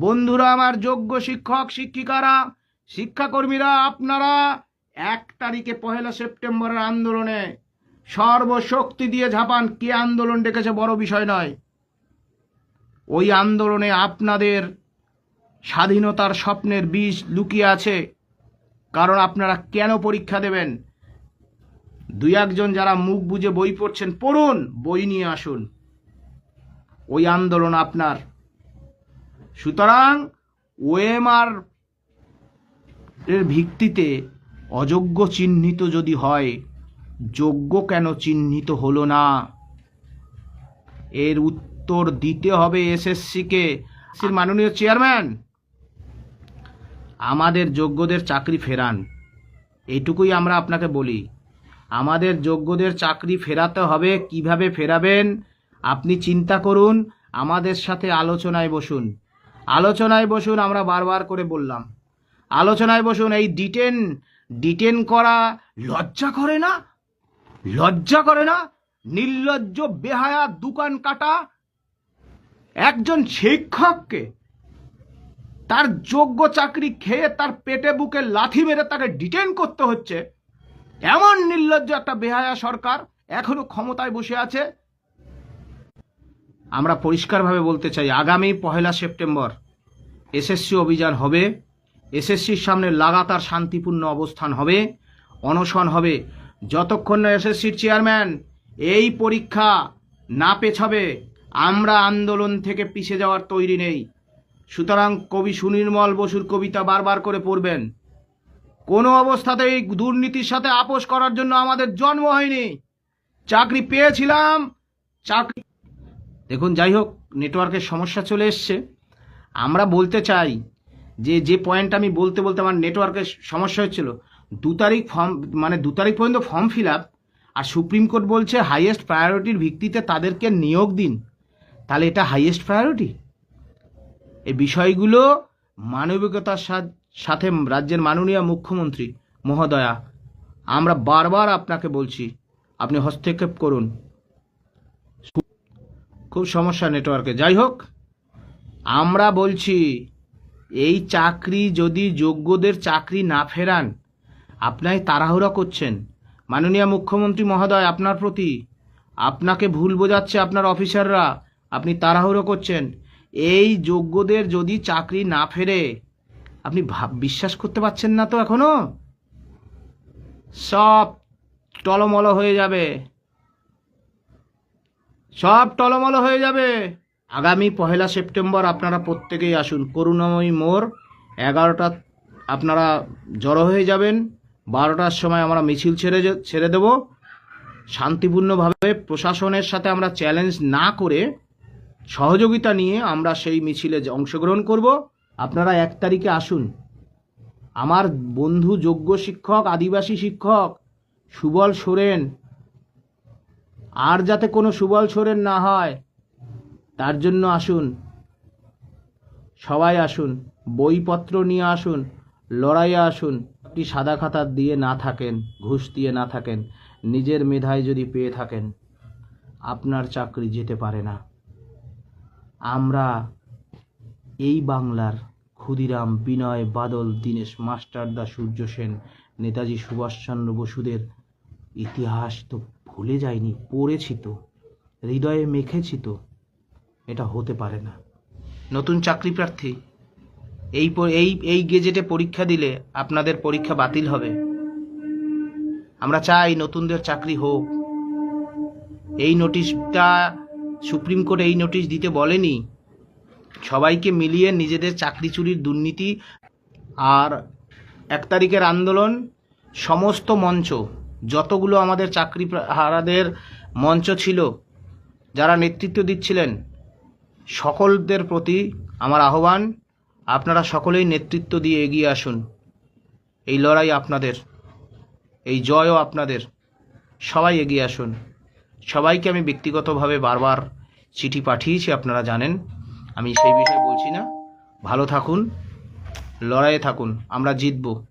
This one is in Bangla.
বন্ধুরা, আমার যোগ্য শিক্ষক, শিক্ষিকারা, শিক্ষাকর্মীরা, আপনারা এক তারিখে পহেলা সেপ্টেম্বরের আন্দোলনে সর্বশক্তি দিয়ে ঝাপান। কে আন্দোলন ডেকেছে বড় বিষয় নয়। ওই আন্দোলনে আপনাদের স্বাধীনতার স্বপ্নের বীজ লুকিয়ে আছে। কারণ আপনারা কেন পরীক্ষা দেবেন? দুই একজন যারা মুখ বুজে বই পড়ছেন, পড়ুন, বই নিয়ে আসুন। ওই আন্দোলন আপনার। সুতরাং ওএমআর এর ভিত্তিতে অযোগ্য চিহ্নিত যদি হয়, যোগ্য কেন চিহ্নিত হলো না? এর উত্তর দিতে হবে এসএসসিকে। মাননীয় চেয়ারম্যান, আমাদের যোগ্যদের চাকরি ফেরান। এইটুকুই আমরা আপনাকে বলি। আমাদের যোগ্যদের চাকরি ফেরাতে হবে, কীভাবে ফেরাবেন? আপনি চিন্তা করুন, আমাদের সাথে আলোচনায় বসুন। আলোচনায় বসুন, আমরা বারবার করে বললাম। আলোচনায় বসুন, এই ডিটেন ডিটেন করা লজ্জা করে না? লজ্জা করে না? নির্লজ্জ, বেহায়া দোকান কাটা একজন শিক্ষককে তার যোগ্য চাকরি খেয়ে তার পেটে বুকে লাথি মেরে তাকে ডিটেন করতে হচ্ছে। এমন নির্লজ্জ একটা বেহায়া সরকার এখনও ক্ষমতায় বসে আছে। আমরা পরিষ্কারভাবে বলতে চাই, আগামী পহেলা সেপ্টেম্বর এসএসসি অভিযান হবে, এসএসসির সামনে লাগাতার শান্তিপূর্ণ অবস্থান হবে, অনশন হবে। যতক্ষণ না এসএসসির চেয়ারম্যান এই পরীক্ষা না পেছাবে, আমরা আন্দোলন থেকে পিছিয়ে যাওয়ার তৈরি নেই। সুতরাং কবি সুনির্মল বসুর কবিতা বারবার করে পড়বেন, কোনো অবস্থাতেই দুর্নীতির সাথে আপোষ করার জন্য আমাদের জন্ম হয়নি। চাকরি পেয়েছিলাম, চাকরি দেখুন, যাই হোক, নেটওয়ার্কের সমস্যা চলে এসছে। আমরা বলতে চাই যে যে পয়েন্ট আমি বলতে বলতে আমার নেটওয়ার্কের সমস্যা হচ্ছিল, দু তারিখ ফর্ম মানে দু তারিখ পর্যন্ত ফর্ম ফিল আপ আর সুপ্রিম কোর্ট বলছে হাইয়েস্ট প্রায়োরিটির ভিত্তিতে তাদেরকে নিয়োগ দিন। তাহলে এটা হাইয়েস্ট প্রায়োরিটি এই বিষয়গুলো মানবিকতার সাথে রাজ্যের মাননীয় মুখ্যমন্ত্রী মহোদয়া, আমরা বারবার আপনাকে বলছি, আপনি হস্তক্ষেপ করুন। খুব সমস্যা নেটওয়ার্কে যাই হোক আমরা বলছি, এই চাকরি যদি যোগ্যদের চাকরি না ফেরান আপনাই তাড়াহুড়া করছেন। মাননীয় মুখ্যমন্ত্রী মহোদয়, আপনার প্রতি আপনাকে ভুল বোঝাচ্ছে আপনার অফিসাররা, আপনি তাড়াহুড়ো করছেন। এই যোগ্যদের যদি চাকরি না ফেরে, আপনি বিশ্বাস করতে পারছেন না তো এখনও? সব টলমল হয়ে যাবে। সব টলমল হয়ে যাবে। আগামী পহেলা সেপ্টেম্বর আপনারা প্রত্যেকেই আসুন। করুণাময়ী মোর এগারোটা আপনারা জড়ো হয়ে যাবেন। বারোটার সময় আমরা মিছিল ছেড়ে ছেড়ে দেব। শান্তিপূর্ণভাবে প্রশাসনের সাথে আমরা চ্যালেঞ্জ না করে সহযোগিতা নিয়ে আমরা সেই মিছিলে অংশগ্রহণ করব। আপনারা এক তারিখে আসুন। আমার বন্ধু যোগ্য শিক্ষক, আদিবাসী শিক্ষক, সুবল সোরেন, আর যাতে কোনো সুবল সোরেন না হয় তার জন্য আসুন। সবাই আসুন, বইপত্র নিয়ে আসুন, লড়াইয়ে আসুন। আপনি সাদা খাতা দিয়ে না থাকেন, ঘুষ দিয়ে না থাকেন, নিজের মেধায় যদি পেয়ে থাকেন, আপনার চাকরি যেতে পারে না। আমরা এই বাংলার ক্ষুদিরাম, বিনয়, বাদল, দীনেশ মাস্টারদা সূর্য সেন, নেতাজি সুভাষচন্দ্র বসুদের ইতিহাস তো ভুলে যায়নি পড়েছি তো, হৃদয়ে মেখেছি তো। এটা হতে পারে না। নতুন চাকরি প্রার্থী। এই এই এই গেজেটে পরীক্ষা দিলে আপনাদের পরীক্ষা বাতিল হবে। আমরা চাই নতুনদের চাকরি হোক। এই নোটিশটা সুপ্রিম কোর্ট এই নোটিশ দিতে বলেনি। সবাইকে মিলিয়ে নিজেদের চাকরি চুরির দুর্নীতি আর এক তারিখের আন্দোলন, সমস্ত মঞ্চ, যতগুলো আমাদের চাকরি হারাদের মঞ্চ ছিল, যারা নেতৃত্ব দিচ্ছিলেন সকলদের প্রতি আমার আহ্বান, আপনারা সকলেই নেতৃত্ব দিয়ে এগিয়ে আসুন। এই লড়াই আপনাদের, এই জয়ও আপনাদের। সবাই এগিয়ে আসুন। সবাইকে আমি ব্যক্তিগতভাবে বারবার চিঠি পাঠিয়েছি, আপনারা জানেন। আমি সেই বিষয়ে বলছি না। ভালো থাকুন, লড়াইয়ে থাকুন, আমরা জিতবো।